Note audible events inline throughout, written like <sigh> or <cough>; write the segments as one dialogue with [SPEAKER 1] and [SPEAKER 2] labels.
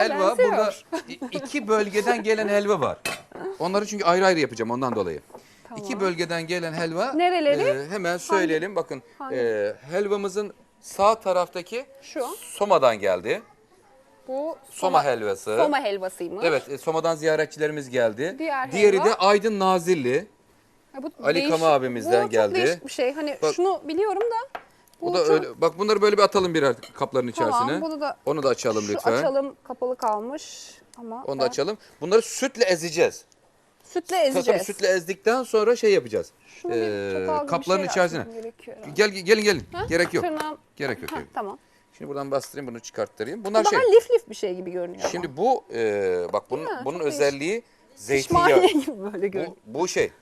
[SPEAKER 1] Helva
[SPEAKER 2] Benziyor.
[SPEAKER 1] burada i- iki bölgeden gelen helva var. Onları çünkü ayrı ayrı yapacağım ondan dolayı. İki bölgeden gelen helva.
[SPEAKER 2] Nereleri?
[SPEAKER 1] e, hemen söyleyelim. Bakın
[SPEAKER 2] Hangi?
[SPEAKER 1] e, helvamızın sağ taraftaki
[SPEAKER 2] Şu.
[SPEAKER 1] Soma'dan geldi.
[SPEAKER 2] Bu
[SPEAKER 1] Soma, helvası.
[SPEAKER 2] Soma helvasıymış.
[SPEAKER 1] Evet, e, Soma'dan ziyaretçilerimiz geldi.
[SPEAKER 2] Diğer
[SPEAKER 1] Diğeri
[SPEAKER 2] helva.
[SPEAKER 1] de Aydın Nazilli.
[SPEAKER 2] Ya bu
[SPEAKER 1] Ali Kama abimizden
[SPEAKER 2] bu
[SPEAKER 1] geldi.
[SPEAKER 2] çok değişik bir şey. Hani
[SPEAKER 1] Bak-
[SPEAKER 2] şunu biliyorum da.
[SPEAKER 1] Bu da
[SPEAKER 2] çok-
[SPEAKER 1] öyle. Bak bunları böyle bir atalım birer kapların içerisine.
[SPEAKER 2] Tamam bunu da
[SPEAKER 1] Onu da açalım
[SPEAKER 2] şu
[SPEAKER 1] lütfen.
[SPEAKER 2] açalım kapalı kalmış ama
[SPEAKER 1] Onu da
[SPEAKER 2] ben
[SPEAKER 1] açalım. Bunları sütle ezeceğiz.
[SPEAKER 2] sütle
[SPEAKER 1] Tabii
[SPEAKER 2] ezeceğiz.
[SPEAKER 1] sütle ezdikten sonra şey yapacağız.
[SPEAKER 2] Şunu bir
[SPEAKER 1] Ee,
[SPEAKER 2] çatal gibi bir
[SPEAKER 1] kapların
[SPEAKER 2] şeyle
[SPEAKER 1] içerisine.
[SPEAKER 2] açmam gerekiyor herhalde.
[SPEAKER 1] Gel gelin gelin.
[SPEAKER 2] Ha?
[SPEAKER 1] Gerek yok.
[SPEAKER 2] Tırnağım-
[SPEAKER 1] Gerek yok.
[SPEAKER 2] Ha,
[SPEAKER 1] gerek yok.
[SPEAKER 2] tamam.
[SPEAKER 1] Şimdi buradan bastırayım bunu çıkarttırayım. Bunlar
[SPEAKER 2] Daha
[SPEAKER 1] şey.
[SPEAKER 2] lif lif bir şey gibi görünüyor. ama.
[SPEAKER 1] Şimdi bu e, bak bunun
[SPEAKER 2] Ha,
[SPEAKER 1] bunun
[SPEAKER 2] çok
[SPEAKER 1] özelliği zeytinyağı.
[SPEAKER 2] Pişmaniye gibi böyle görünüyor.
[SPEAKER 1] Bu, bu şey.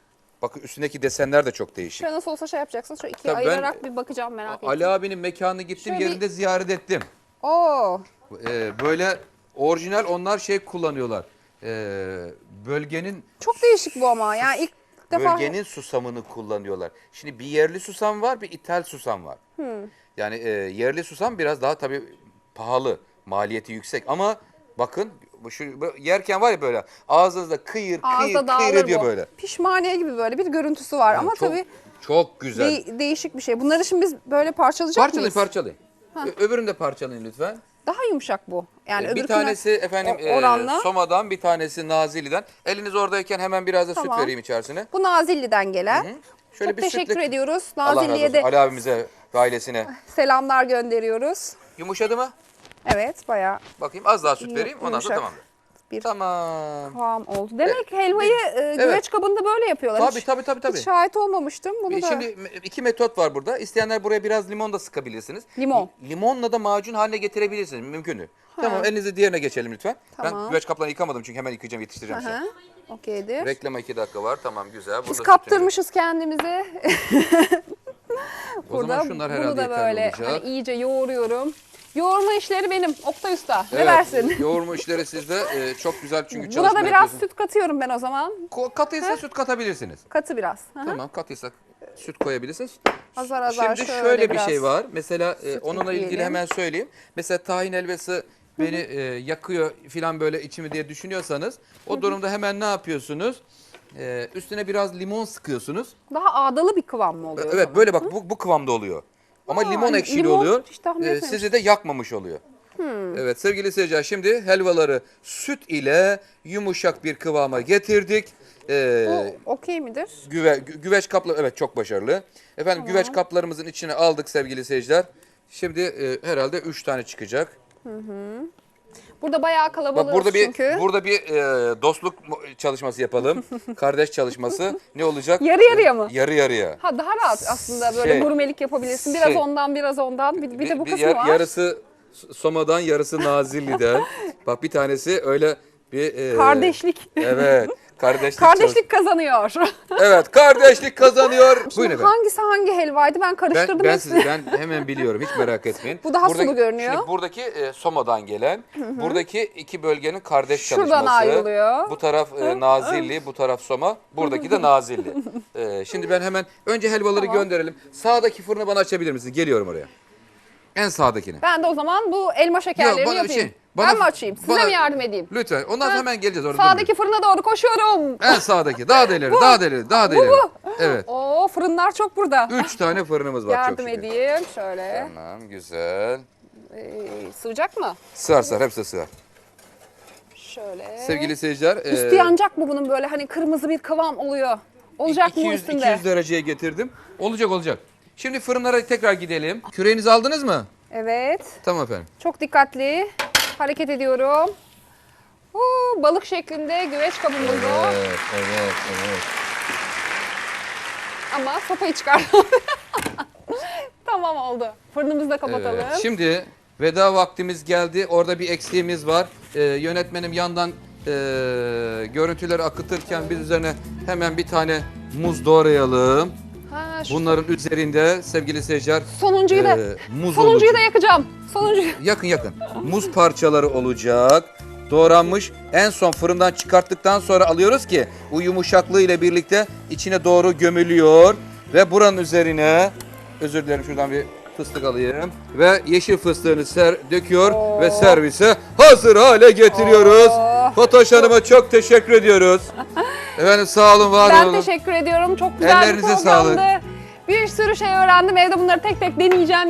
[SPEAKER 1] Bakın üstündeki desenler de çok değişik.
[SPEAKER 2] Şöyle nasıl olsa şey yapacaksın. Şöyle ikiye
[SPEAKER 1] Tabii ben-
[SPEAKER 2] ayırarak bir bakacağım merak ettim.
[SPEAKER 1] Ali abinin mekanını gittim
[SPEAKER 2] Şöyle bir-
[SPEAKER 1] yerinde ziyaret ettim.
[SPEAKER 2] Oo.
[SPEAKER 1] Ee, böyle orijinal onlar şey kullanıyorlar. Ee, bölgenin
[SPEAKER 2] Çok değişik bu ama. Yani ilk defa
[SPEAKER 1] bölgenin susamını kullanıyorlar. Şimdi bir yerli susam var, bir ithal susam var.
[SPEAKER 2] Hmm.
[SPEAKER 1] Yani e, yerli susam biraz daha tabii pahalı, maliyeti yüksek ama bakın bu şu bu yerken var ya böyle ağzınızda kıyır kıyır
[SPEAKER 2] ağızda
[SPEAKER 1] kıyır
[SPEAKER 2] dağılır
[SPEAKER 1] ediyor
[SPEAKER 2] bu.
[SPEAKER 1] böyle.
[SPEAKER 2] Pişmaniye gibi böyle bir görüntüsü var ama
[SPEAKER 1] çok,
[SPEAKER 2] tabii
[SPEAKER 1] çok güzel.
[SPEAKER 2] de- değişik bir şey. Bunları şimdi biz böyle parçalayacak
[SPEAKER 1] parçalayın
[SPEAKER 2] mıyız?
[SPEAKER 1] parçalayın. Ö- Öbürünü de parçalayın lütfen.
[SPEAKER 2] Daha yumuşak bu. Yani
[SPEAKER 1] Ee, bir tanesi efendim e,
[SPEAKER 2] oranla.
[SPEAKER 1] Soma'dan, bir tanesi Nazilli'den. Eliniz oradayken hemen biraz da
[SPEAKER 2] Tamam.
[SPEAKER 1] süt vereyim içerisine.
[SPEAKER 2] Bu Nazilli'den gelen.
[SPEAKER 1] Şöyle
[SPEAKER 2] Çok
[SPEAKER 1] bir
[SPEAKER 2] teşekkür
[SPEAKER 1] sütle-
[SPEAKER 2] ediyoruz.
[SPEAKER 1] Allah razı
[SPEAKER 2] Nazilli'ye
[SPEAKER 1] olsun.
[SPEAKER 2] de
[SPEAKER 1] Ali abimize ve ailesine.
[SPEAKER 2] selamlar gönderiyoruz.
[SPEAKER 1] Yumuşadı mı?
[SPEAKER 2] Evet bayağı
[SPEAKER 1] Bakayım az daha süt vereyim ondan sonra
[SPEAKER 2] yumuşak.
[SPEAKER 1] tamamdır.
[SPEAKER 2] bir
[SPEAKER 1] Tamam.
[SPEAKER 2] kıvam oldu. Demek helvayı e, güveç kabında böyle yapıyorlar.
[SPEAKER 1] Tabii
[SPEAKER 2] Hiç-
[SPEAKER 1] tabii tabii. tabii.
[SPEAKER 2] Hiç şahit olmamıştım. Bunu
[SPEAKER 1] E,
[SPEAKER 2] da
[SPEAKER 1] Şimdi me- iki metot var burada. İsteyenler buraya biraz limon da sıkabilirsiniz.
[SPEAKER 2] Limon.
[SPEAKER 1] Li- Limonla da macun haline getirebilirsiniz. Mümkün. Tamam elinizi diğerine geçelim lütfen. Ben
[SPEAKER 2] Tamam.
[SPEAKER 1] güveç kaplarını yıkamadım çünkü hemen yıkayacağım yetiştireceğim
[SPEAKER 2] Aha,
[SPEAKER 1] şimdi.
[SPEAKER 2] okeydir.
[SPEAKER 1] Reklama iki dakika var. Tamam güzel.
[SPEAKER 2] Biz
[SPEAKER 1] Burada
[SPEAKER 2] kaptırmışız kendimizi. <laughs>
[SPEAKER 1] O zaman şunlar herhalde
[SPEAKER 2] bunu da
[SPEAKER 1] yeterli
[SPEAKER 2] böyle
[SPEAKER 1] olacak.
[SPEAKER 2] hani iyice yoğuruyorum. Yoğurma işleri benim. Oktay Usta. Ne
[SPEAKER 1] Evet,
[SPEAKER 2] dersin? <laughs>
[SPEAKER 1] Yoğurma işleri sizde e, çok güzel çünkü
[SPEAKER 2] Buna
[SPEAKER 1] çalışma
[SPEAKER 2] da biraz
[SPEAKER 1] yapıyorsunuz.
[SPEAKER 2] süt katıyorum ben o zaman.
[SPEAKER 1] Ko- Katıysa süt katabilirsiniz.
[SPEAKER 2] Katı biraz. Hı hı.
[SPEAKER 1] Tamam katıysa süt koyabilirsiniz.
[SPEAKER 2] Azar azar
[SPEAKER 1] Şimdi
[SPEAKER 2] şöyle
[SPEAKER 1] bir
[SPEAKER 2] biraz
[SPEAKER 1] şey var. Mesela e,
[SPEAKER 2] süt
[SPEAKER 1] onunla ilgili
[SPEAKER 2] ekleyelim.
[SPEAKER 1] hemen söyleyeyim. Mesela tahin helvası beni e, yakıyor filan böyle içimi diye düşünüyorsanız o durumda hemen ne yapıyorsunuz? E, üstüne biraz limon sıkıyorsunuz.
[SPEAKER 2] Daha ağdalı bir kıvam mı oluyor? o
[SPEAKER 1] Evet
[SPEAKER 2] zaman?
[SPEAKER 1] böyle bak bu, bu kıvamda oluyor. Ama limon ekşili
[SPEAKER 2] limon
[SPEAKER 1] oluyor. E,
[SPEAKER 2] etmemiştim.
[SPEAKER 1] sizi de yakmamış oluyor. Evet sevgili seyirciler şimdi helvaları süt ile yumuşak bir kıvama getirdik. E,
[SPEAKER 2] Bu okey midir?
[SPEAKER 1] Güve, gü- güveç kapları evet çok başarılı. Efendim güveç kaplarımızın içine aldık sevgili seyirciler. Şimdi e, herhalde 3 tane çıkacak.
[SPEAKER 2] Burada bayağı kalabalığız
[SPEAKER 1] Bak burada bir
[SPEAKER 2] çünkü.
[SPEAKER 1] burada bir e, dostluk çalışması yapalım. <laughs> Kardeş çalışması. Ne olacak?
[SPEAKER 2] Yarı yarıya mı?
[SPEAKER 1] Yarı yarıya.
[SPEAKER 2] Ha daha rahat aslında böyle
[SPEAKER 1] Şey,
[SPEAKER 2] gurmelik yapabilirsin. Biraz
[SPEAKER 1] şey.
[SPEAKER 2] ondan biraz ondan. Bir, bir de bu
[SPEAKER 1] Bir-
[SPEAKER 2] kısmı
[SPEAKER 1] yar-
[SPEAKER 2] var.
[SPEAKER 1] Yarısı Soma'dan, yarısı Nazilli'den. <laughs> Bak bir tanesi öyle bir e,
[SPEAKER 2] Kardeşlik.
[SPEAKER 1] Evet. Kardeşlik.
[SPEAKER 2] Kardeşlik kazanıyor. <laughs>
[SPEAKER 1] Evet, kardeşlik kazanıyor. Buyurun efendim.
[SPEAKER 2] hangisi hangi helvaydı ben karıştırdım
[SPEAKER 1] Ben, ben,
[SPEAKER 2] hepsini.
[SPEAKER 1] sizi, ben hemen biliyorum hiç merak etmeyin. <laughs>
[SPEAKER 2] Bu daha sulu görünüyor.
[SPEAKER 1] Şimdi buradaki e, Soma'dan gelen, buradaki iki bölgenin kardeş
[SPEAKER 2] Şuradan
[SPEAKER 1] çalışması.
[SPEAKER 2] ayrılıyor.
[SPEAKER 1] Bu taraf e, Nazilli, bu taraf Soma, buradaki de <laughs> Nazilli. E, şimdi ben hemen önce helvaları
[SPEAKER 2] Tamam.
[SPEAKER 1] gönderelim. Sağdaki fırını bana açabilir misiniz? Geliyorum oraya. En sağdakini.
[SPEAKER 2] Ben de o zaman bu elma şekerlerini
[SPEAKER 1] bana bir
[SPEAKER 2] yapayım.
[SPEAKER 1] şey, bana-
[SPEAKER 2] ben mi açayım? Size
[SPEAKER 1] bana-
[SPEAKER 2] mi yardım edeyim?
[SPEAKER 1] Lütfen. Ondan sonra hemen geleceğiz orada.
[SPEAKER 2] Sağdaki fırına doğru koşuyorum.
[SPEAKER 1] En sağdaki. Daha <laughs> da ileri, daha da ileri, daha da ileri. Evet.
[SPEAKER 2] Oo fırınlar çok burada.
[SPEAKER 1] Üç tane fırınımız var
[SPEAKER 2] yardım
[SPEAKER 1] çok şükür.
[SPEAKER 2] edeyim şöyle.
[SPEAKER 1] Tamam, güzel.
[SPEAKER 2] Ee, sığacak mı?
[SPEAKER 1] Sığar sığar, hepsi sığar.
[SPEAKER 2] Şöyle.
[SPEAKER 1] Sevgili seyirciler. e,
[SPEAKER 2] Üstü yanacak mı bunun böyle hani kırmızı bir kıvam oluyor? Olacak mı
[SPEAKER 1] 200,
[SPEAKER 2] üstünde?
[SPEAKER 1] 200 dereceye getirdim. Olacak olacak. Şimdi fırınlara tekrar gidelim. Küreğinizi aldınız mı?
[SPEAKER 2] Evet.
[SPEAKER 1] Tamam efendim.
[SPEAKER 2] Çok dikkatli hareket ediyorum. Huu, balık şeklinde güveç kabımız o.
[SPEAKER 1] Evet, evet, evet.
[SPEAKER 2] Ama sopayı çıkar. <laughs> tamam oldu. Fırınımızı da kapatalım.
[SPEAKER 1] Evet, Şimdi veda vaktimiz geldi. Orada bir eksiğimiz var. Ee, yönetmenim yandan e, görüntüleri akıtırken biz üzerine hemen bir tane muz doğrayalım.
[SPEAKER 2] Ha, şu
[SPEAKER 1] Bunların üzerinde sevgili seyirciler
[SPEAKER 2] sonuncuyu da
[SPEAKER 1] e, muz
[SPEAKER 2] sonuncuyu da
[SPEAKER 1] olacak.
[SPEAKER 2] yakacağım. Sonuncuyu.
[SPEAKER 1] Yakın yakın. Muz parçaları olacak. Doğranmış. En son fırından çıkarttıktan sonra alıyoruz ki bu yumuşaklığı ile birlikte içine doğru gömülüyor. Ve buranın üzerine özür dilerim şuradan bir fıstık alayım. Ve yeşil fıstığını ser, döküyor ve servise hazır hale getiriyoruz.
[SPEAKER 2] Oo.
[SPEAKER 1] Fatoş Hanım'a çok teşekkür ediyoruz. <laughs> Efendim sağ olun, var
[SPEAKER 2] Ben
[SPEAKER 1] olun.
[SPEAKER 2] teşekkür ediyorum. Çok güzel
[SPEAKER 1] Ellerinize
[SPEAKER 2] bir programdı.
[SPEAKER 1] sağlık.
[SPEAKER 2] Bir sürü şey öğrendim. Evde bunları tek tek deneyeceğim.